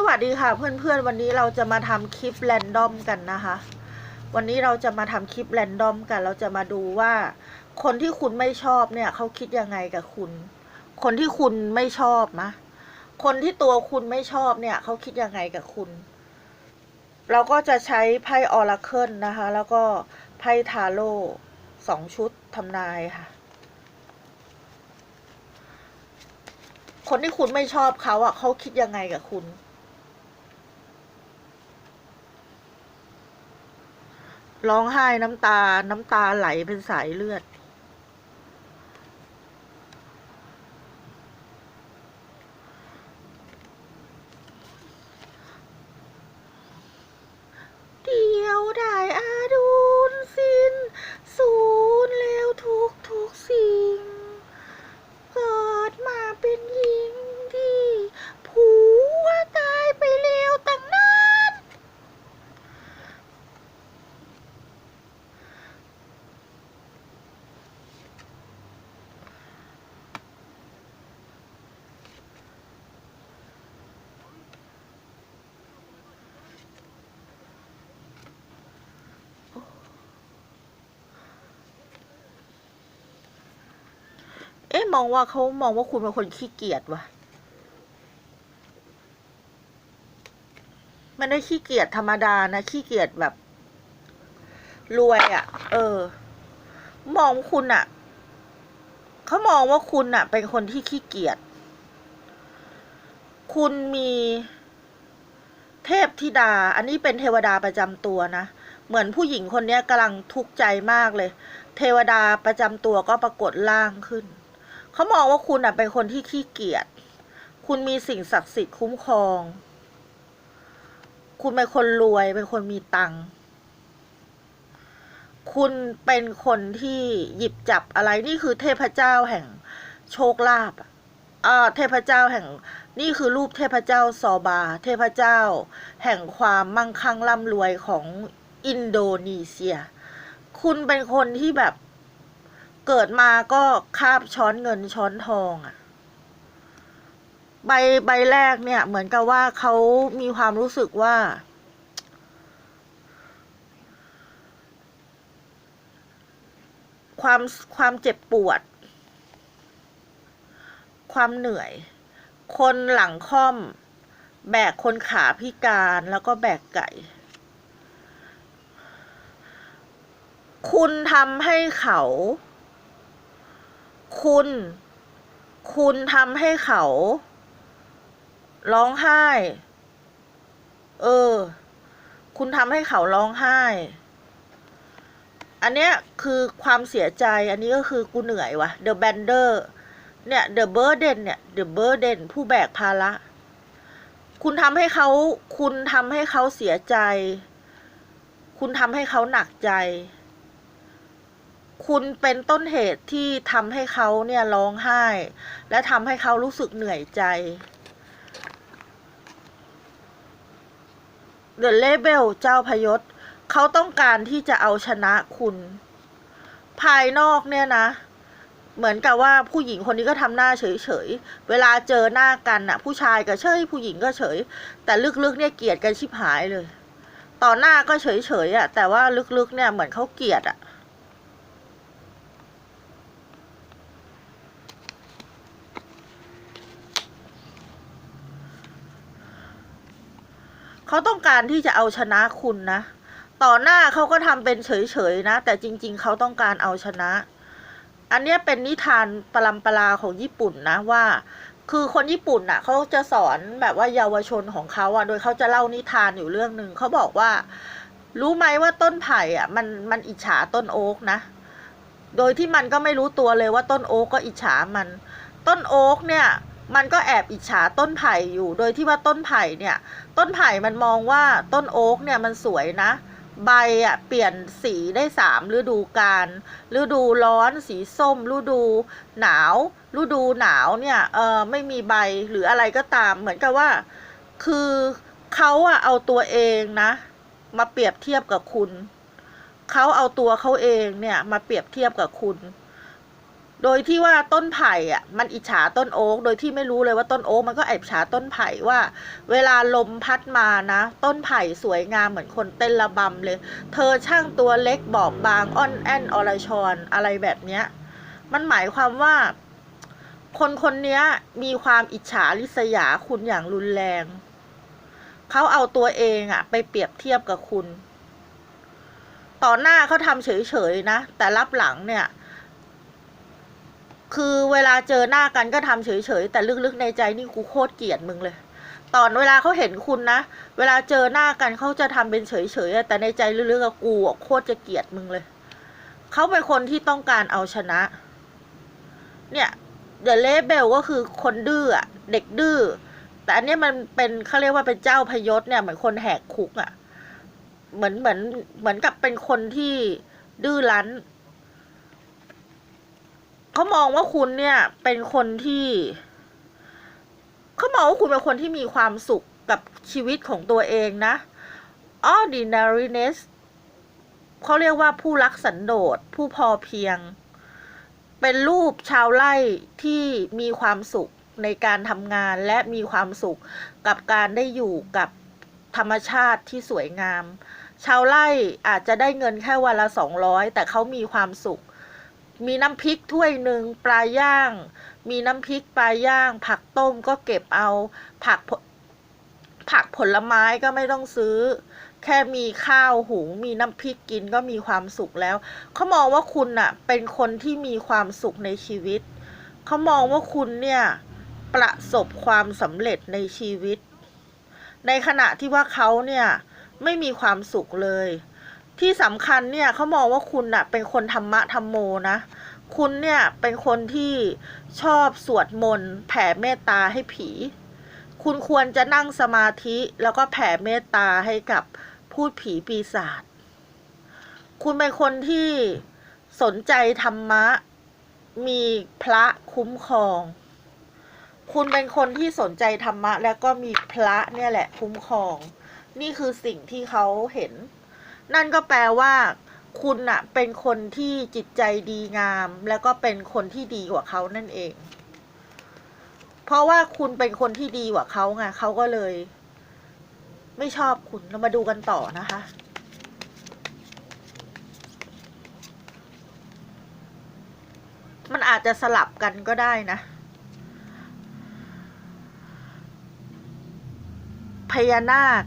สวัสดีค่ะเพื่อนๆ วันนี้เราจะมาทำคลิปแรนดอมกันนะคะ วันนี้เราจะมาทำคลิปแรนดอมกัน เราจะมาดูว่า คนที่คุณไม่ชอบเนี่ยเขาคิดยังไงกับคุณ คนที่คุณไม่ชอบนะคนที่ตัวคุณไม่ชอบเนี่ยเขาคิดยังไงกับคุณ เราก็จะใช้ไพ่ออราเคิลนะคะ แล้วก็ไพ่ทาโร่สองชุดทำนายค่ะคนที่คุณไม่ชอบเขาอะเขาคิดยังไงกับคุณ ร้องไห้น้ำตา น้ำตาไหลเป็นสายเลือด เดียวได้อาดูนสิ้นสูญแล้วทุกทุกสิ่ง เกิดมาเป็นหญิงที่ผัวตายไปแล้วตั้งนาน เอ๊ะ มองว่าเขามองว่าคุณเป็นคนขี้เกียจว่ะไม่ได้ขี้เกียจธรรมดานะขี้เกียจแบบ รวยอะ่ะ เออ มองคุณอะ่ะเขามองว่าคุณอะ่ะ เป็นคนที่ขี้เกียจคุณมีเทพธิดา อันนี้เป็นเทวดาประจำตัวนะ เหมือนผู้หญิงคนนี้กำลังทุกข์ใจมากเลย เทวดาประจำตัวก็ปรากฏร่างขึ้น เขามองว่าคุณอะเป็นคนที่ขี้เกียจคุณมีสิ่งศักดิ์สิทธิ์คุ้มครอง คุณเป็นคนรวยเป็นคนมีตังค์คุณเป็นคนที่หยิบจับอะไรนี่คือเทพเจ้าแห่งโชคลาภอ่าเทพเจ้าแห่งนี่คือรูปเทพเจ้าซอบา เทพเจ้า แห่งความมั่งคั่งร่ำรวยของอินโดนีเซีย คุณเป็นคนที่แบบ เกิดมาก็คาบช้อนเงินช้อนทองอะใบใบแรกเนี่ย เหมือนกับว่าเขามีความรู้สึกว่า ความความเจ็บปวด ความเหนื่อย คนหลังค่อม แบกคนขาพิการแล้วก็แบกไก่ คุณทำให้เขา คุณ คุณทำให้เขา ร้องไห้ เออ คุณทำให้เขาร้องไห้ อันเนี้ยคือความเสียใจ อันนี้ก็คือกูเหนื่อยวะ The Bender เนี่ย The Burden เนี่ย The Burden ผู้แบกภาระคุณทำให้เขา คุณทำให้เขาเสียใจ คุณทำให้เขาหนักใจ คุณเป็นต้นเหตุที่ทำให้เขาเนี่ยร้องไห้ และทำให้เขารู้สึกเหนื่อยใจ The Label เจ้าพยศเขาต้องการที่จะเอาชนะคุณ ภายนอกเนี่ยนะ เหมือนกับว่าผู้หญิงคนนี้ก็ทำหน้าเฉยๆเวลาเจอหน้ากันน่ะ ผู้ชายก็เฉยผู้หญิงก็เฉย แต่ลึกๆเนี่ยเกลียดกันชิบหายเลย ต่อหน้าก็เฉยๆอะแต่ว่าลึกๆเนี่ยเหมือนเขาเกลียดอะ เขาต้องการที่จะเอาชนะคุณนะ ต่อหน้าเขาก็ทำเป็นเฉยๆนะ แต่จริง ๆ เขาต้องการเอาชนะ อันนี้เป็นนิทานปรำปราของญี่ปุ่นนะว่า คือคนญี่ปุ่นน่ะเขาจะสอนแบบว่าเยาวชนของเขาอะ โดยเขาจะเล่านิทานอยู่เรื่องหนึ่งเขาบอกว่า รู้ไหมว่าต้นไผ่อะ มันมันอิจฉาต้นโอ๊กนะ โดยที่มันก็ไม่รู้ตัวเลยว่าต้นโอ๊กก็อิจฉามัน ต้นโอ๊กเนี่ย มันก็แอบอิจฉาต้นไผ่อยู่ โดยที่ว่าต้นไผ่เนี่ย ต้นไผ่มันมองว่าต้นโอ๊กเนี่ยมันสวยนะ ใบอะเปลี่ยนสีได้สามฤดูกาลฤดูร้อนสีส้มฤดูหนาวฤดูหนาวเนี่ยเออไม่มีใบหรืออะไรก็ตาม เหมือนกับว่า คือเขาอะเอาตัวเองนะ มาเปรียบเทียบกับคุณ เขาเอาตัวเขาเองเนี่ยมาเปรียบเทียบกับคุณ โดยที่ว่าต้นไผ่อะมันอิจฉาต้นโอ๊กโดยที่ไม่รู้เลยว่าต้นโอ๊กมันก็แอบอิจฉาต้นไผ่ว่า เวลาลมพัดมานะ ต้นไผ่สวยงามเหมือนคนเต้นระบำเลย เธอช่างตัวเล็กบอบบางอ่อนแอนอรชรอะไรแบบเนี้ยมันหมายความว่า คนคนนี้มีความอิจฉาริษยาคุณอย่างรุนแรง เขาเอาตัวเองอะไปเปรียบเทียบกับคุณ ต่อหน้าเขาทำเฉยๆนะ แต่รับหลังเนี่ย คือเวลาเจอหน้ากันก็ทำเฉยๆ แต่ลึกๆในใจนี่กูโคตรเกลียดมึงเลย ตอนเวลาเขาเห็นคุณนะ เวลาเจอหน้ากันเขาจะทำเป็นเฉยๆ แต่ในใจลึกๆกับกูโคตรจะเกลียดมึงเลย เขาเป็นคนที่ต้องการเอาชนะ เนี่ยเดอะเลเบลก็คือคนดื้อเด็กดื้อ แต่อันนี้มันเป็นเขาเรียกว่าเป็นเจ้าพยศเนี่ยเหมือนคนแหกคุกอะ่ะ เหมือนเหมือนเหมือนกับเป็นคนที่ดื้อรั้น เขามองว่าคุณเนี่ย เป็นคนที่เขามองว่าคุณเป็นคนที่มีความสุขกับชีวิตของตัวเองนะ ordinariness เขาเรียกว่าผู้รักสันโดษผู้พอเพียง เป็นรูปชาวไร่ที่มีความสุขในการทำงานและมีความสุขกับการได้อยู่กับธรรมชาติที่สวยงาม ชาวไร่อาจจะได้เงินแค่วันละสองร้อยแต่เขามีความสุข มีน้ำพริกถ้วยหนึ่งปลาย่าง มีน้ำพริกปลาย่าง ผักต้มก็เก็บเอา ผักผักผลไม้ก็ไม่ต้องซื้อ แค่มีข้าวหุง มีน้ำพริกกินก็มีความสุขแล้ว เขามองว่าคุณน่ะ เป็นคนที่มีความสุขในชีวิต เขามองว่าคุณเนี่ย ประสบความสำเร็จในชีวิต ในขณะที่ว่าเขาเนี่ย ไม่มีความสุขเลย ที่สำคัญเนี่ยเขามองว่าคุณน่ะเป็นคนธรรมะธรรมโมนะ คุณเนี่ยเป็นคนที่ชอบสวดมนต์แผ่เมตตาให้ผี คุณควรจะนั่งสมาธิแล้วก็แผ่เมตตาให้กับพูดผีปีศาจ คุณเป็นคนที่สนใจธรรมะ มีพระคุ้มครอง คุณเป็นคนที่สนใจธรรมะ แล้วก็มีพระเนี่ยแหละคุ้มครอง นี่คือสิ่งที่เขาเห็น นั่นก็แปลว่า คุณอะเป็นคนที่จิตใจดีงาม แล้วก็เป็นคนที่ดีกว่าเขานั่นเอง เพราะว่าคุณเป็นคนที่ดีกว่าเขาไงเขาก็เลย ไม่ชอบคุณเรามาดูกันต่อนะคะมันอาจจะสลับกันก็ได้นะ พญานาค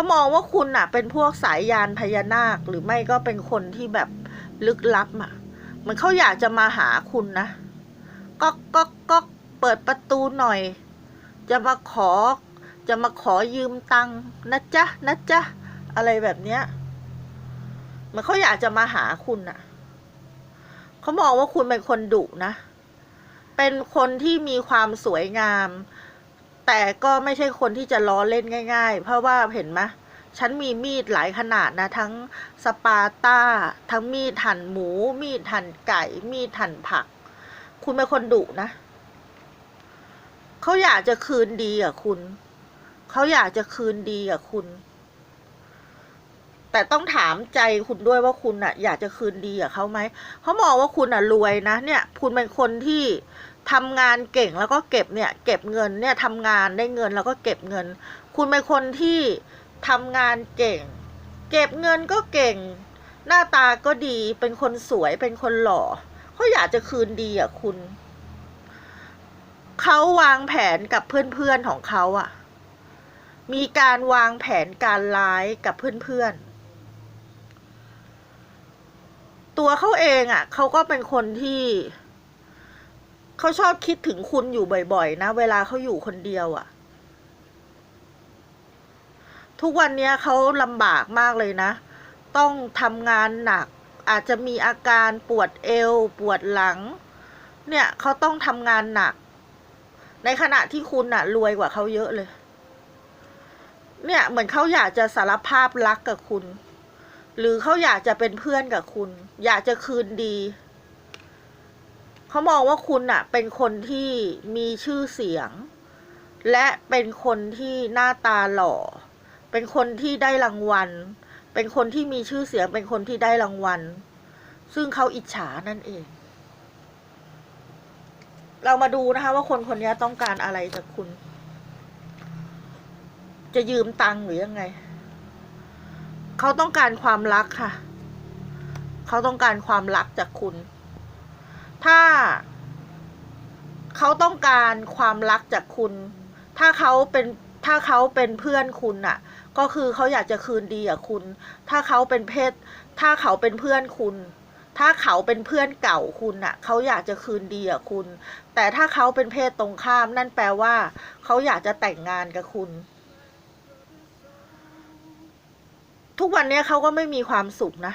เขามองว่าคุณน่ะเป็นพวกสายยานพญานาคหรือไม่ก็เป็นคนที่แบบลึกลับอะมือนเขาอยากจะมาหาคุณนะก็ก็ก็เปิดประตูหน่อย จะมาขอ จะมาขอยืมตังค์นะจ๊ะนะจ๊ะอะไรแบบเนี้ยมือนเขาอยากจะมาหาคุณน่ะเขามองว่าคุณเป็นคนดุนะ เป็นคนที่มีความสวยงาม แต่ก็ไม่ใช่คนที่จะล้อเล่นง่าย ๆ เพราะว่าเห็นไหมฉันมีมีดหลายขนาดนะ ทั้งสปาต้า ทั้งมีดหั่นหมู มีดหั่นไก่ มีดหั่นผัก คุณเป็นคนดุนะ เขาอยากจะคืนดีกับคุณ เขาอยากจะคืนดีกับคุณ แต่ต้องถามใจคุณด้วยว่าคุณอะ อยากจะคืนดีกับเขาไหม เขามองว่าคุณอะรวยนะ เนี่ย คุณเป็นคนที่ ทำงานเก่งแล้วก็เก็บเนี่ยเก็บเงินเนี่ยทำงานได้เงินแล้วก็เก็บเงิน คุณเป็นคนที่ทำงานเก่ง เก็บเงินก็เก่ง หน้าตาก็ดีเป็นคนสวยเป็นคนหล่อเขาอยากจะคืนดีอะคุณเขาวางแผนกับเพื่อนๆของเขาอะ มีการวางแผนการร้ายกับเพื่อนๆตัวเขาเองอะเขาก็เป็นคนที่ เขาชอบคิดถึงคุณอยู่บ่อยๆ นะ เวลาเขาอยู่คนเดียวอะ ทุกวันนี้เขาลำบากมากเลยนะ ต้องทำงานหนัก อาจจะมีอาการปวดเอว ปวดหลัง เนี่ยเขาต้องทำงานหนัก ในขณะที่คุณน่ะ รวยกว่าเขาเยอะเลย เนี่ยเหมือนเขาอยากจะสารภาพรักกับคุณ หรือเขาอยากจะเป็นเพื่อนกับคุณ อยากจะคืนดี เขามองว่าคุณน่ะเป็นคนที่มีชื่อเสียง และเป็นคนที่หน้าตาหล่อ เป็นคนที่ได้รางวัล เป็นคนที่มีชื่อเสียง เป็นคนที่ได้รางวัล ซึ่งเขาอิจฉานั่นเอง เรามาดูนะคะ ว่าคนคนนี้ต้องการอะไรจากคุณ จะยืมตังค์หรือยังไง เขาต้องการความรักค่ะ เขาต้องการความรักจากคุณ ถ้า เขาต้องการความรักจากคุณ ถ้าเขาเป็นถ้าเขาเป็นเพื่อนคุณน่ะก็คือเขาอยากจะคืนดีกับคุณ ถ้าเขาเป็นเพศ ถ้าเขาเป็นเพื่อนคุณ ถ้าเขาเป็นเพื่อนเก่าคุณน่ะเขาอยากจะคืนดีกับคุณ แต่ถ้าเขาเป็นเพศตรงข้าม นั่นแปลว่า เขาอยากจะแต่งงานกับคุณ ทุกวันนี้เขาก็ไม่มีความสุขนะ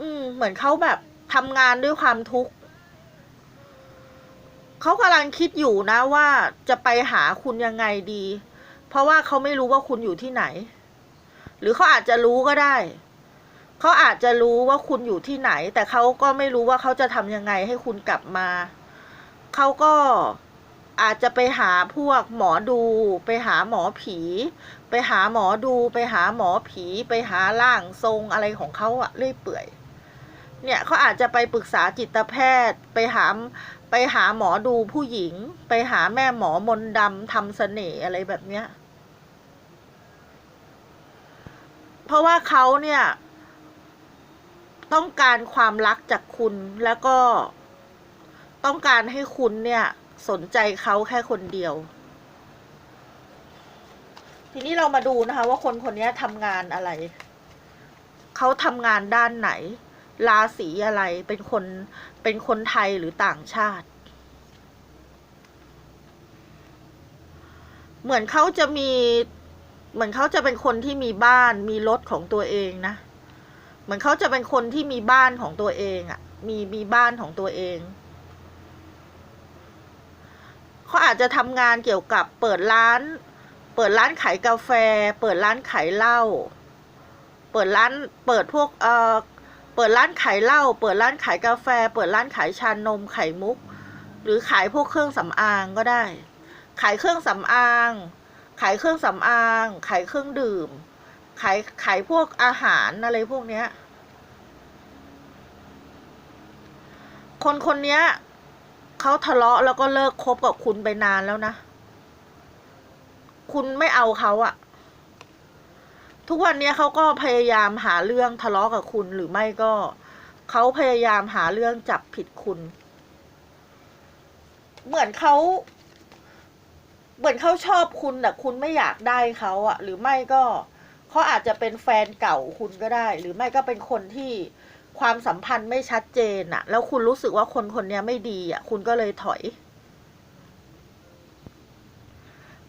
อืม เหมือนเขาแบบ ทำงานด้วยความทุกข์เขากำลังคิดอยู่นะว่าจะไปหาคุณยังไงดี เพราะว่าเขาไม่รู้ว่าคุณอยู่ที่ไหน หรือเขาอาจจะรู้ก็ได้เขาอาจจะรู้ว่าคุณอยู่ที่ไหน แต่เขาก็ไม่รู้ว่าเขาจะทำยังไงให้คุณกลับมา เขาก็อาจจะไปหาพวกหมอดู ไปหาหมอผี ไปหาหมอดู ไปหาหมอผี ไปหาร่างทรงอะไรของเขาอะเรื่อยเปื่อย เนี่ยเขาอาจจะไปปรึกษาจิตแพทย์ไปหาไปหาหมอดูผู้หญิง ไปหาแม่หมอมนดำทำเสน่ห์อะไรแบบเนี้ย เพราะว่าเขาเนี่ย ต้องการความรักจากคุณแล้วก็ต้องการให้คุณเนี่ยสนใจเขาแค่คนเดียว ทีนี้เรามาดูนะคะ ว่าคนคนนี้ทำงานอะไร เขาทำงานด้านไหน ราศีอะไรเป็นคนเป็นคนไทยหรือต่างชาติ เหมือนเขาจะมี เหมือนเขาจะเป็นคนที่มีบ้านมีรถของตัวเองนะ เหมือนเขาจะเป็นคนที่มีบ้านของตัวเองอะ่ะ มีมีบ้านของตัวเองเขาอาจจะทำงานเกี่ยวกับเปิดร้าน เปิดร้านขายกาแฟ เปิดร้านขายเหล้าเปิดร้านเปิดพวกเอ่อ ปิดร้านขายเหล้า เปิดร้านขายกาแฟ เปิดร้านขายชานมไข่มุก หรือขายพวกเครื่องสำอางก็ได้ ขายเครื่องสำอาง ขายเครื่องสำอาง ขายเครื่องดื่ม ขายขายพวกอาหารอะไรพวกเนี้ย คนคนเนี้ยเขาทะเลาะแล้วก็เลิกคบกับคุณไปนานแล้วนะ คุณไม่เอาเขาอะ ทุกวันนี้เขาก็พยายามหาเรื่องทะเลาะกับคุณหรือไม่ก็เขาพยายามหาเรื่องจับผิดคุณ เหมือนเขาเหมือนเขาชอบคุณแต่คุณไม่อยากได้เขาอะหรือไม่ก็เขาอาจจะเป็นแฟนเก่าคุณก็ได้ หรือไม่ก็เป็นคนที่ความสัมพันธ์ไม่ชัดเจนอะแล้วคุณรู้สึกว่าคนคนนี้ไม่ดีอะคุณก็เลยถอย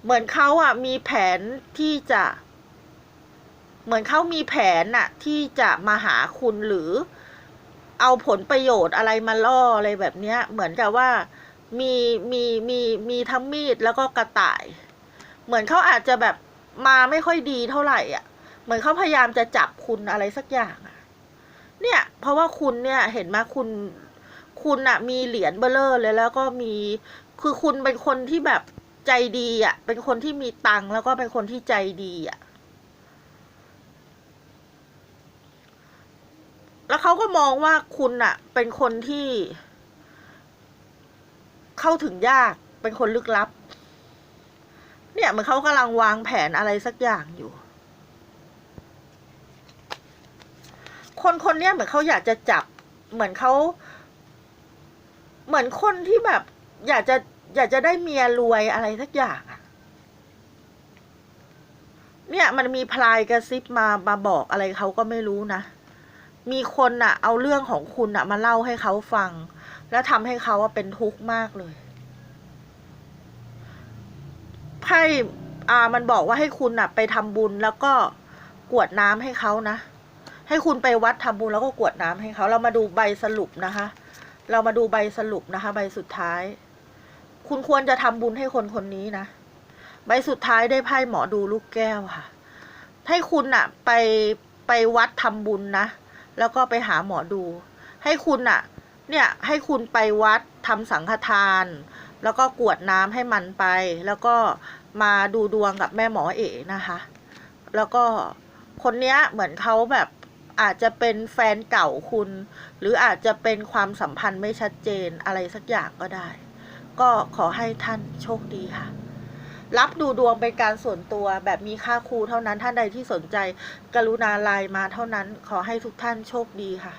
เหมือนเขาอะมีแผนที่จะ เหมือนเขามีแผนน่ะ ที่จะมาหาคุณหรือ เอาผลประโยชน์อะไรมาล่ออะไรแบบเนี้ย เหมือนกับว่ามีมีมีมีทั้งมีดแล้วก็กระต่าย เหมือนเขาอาจจะแบบมาไม่ค่อยดีเท่าไหร่อะ เหมือนเขาพยายามจะจับคุณอะไรสักอย่างอะ เนี่ย เพราะว่าคุณเนี่ยเห็นไหมคุณ คุณอะมีเหรียญเบลเลอร์เลยแล้วก็มีคือคุณเป็นคนที่แบบใจดีอะ เป็นคนที่มีตังค์แล้วก็เป็นคนที่ใจดีอะ แล้วเขาก็มองว่าคุณอะเป็นคนที่ เข้าถึงยากเป็นคนลึกลับ เนี่ยเหมือนเขากำลังวางแผนอะไรสักอย่างอยู่ คนคนเนี้ยเหมือนเขาอยากจะจับ เหมือนเขา เหมือนคนที่แบบ อยากจะอยากจะได้เมียรวยอะไรสักอย่างอะเนี่ยมันมีพลายกระซิบมามาบอกอะไรเขาก็ไม่รู้นะ มีคนน่ะเอาเรื่องของคุณน่ะมาเล่าให้เขาฟัง แล้วทำให้เขาว่าเป็นทุกข์มากเลยไพ่อ่ามันบอกว่าให้คุณน่ะไปทำบุญแล้วก็กวดน้ำให้เขานะ ให้คุณไปวัดทำบุญแล้วก็กวดน้ำให้เขาเรามาดูใบสรุปนะคะ เรามาดูใบสรุปนะคะ ใบสุดท้าย คุณควรจะทำบุญให้คนคนนี้นะใบสุดท้ายได้ไพ่หมอดูลูกแก้วค่ะ ให้คุณน่ะไปไปวัดทำบุญนะ แล้วก็ไปหาหมอดู ให้คุณอะเนี่ยให้คุณไปวัดทำสังฆทาน แล้วก็กวดน้ำให้มันไป แล้วก็มาดูดวงกับแม่หมอเอ๋นะคะ แล้วก็คนเนี้ยเหมือนเขาแบบอาจจะเป็นแฟนเก่าคุณ หรืออาจจะเป็นความสัมพันธ์ไม่ชัดเจนอะไรสักอย่างก็ได้ ก็ขอให้ท่านโชคดีค่ะ รับดูดวงเป็นการส่วนตัวแบบมีค่าครูเท่านั้นท่านใดที่สนใจ กรุณาไลน์มาเท่านั้นขอให้ทุกท่านโชคดีค่ะ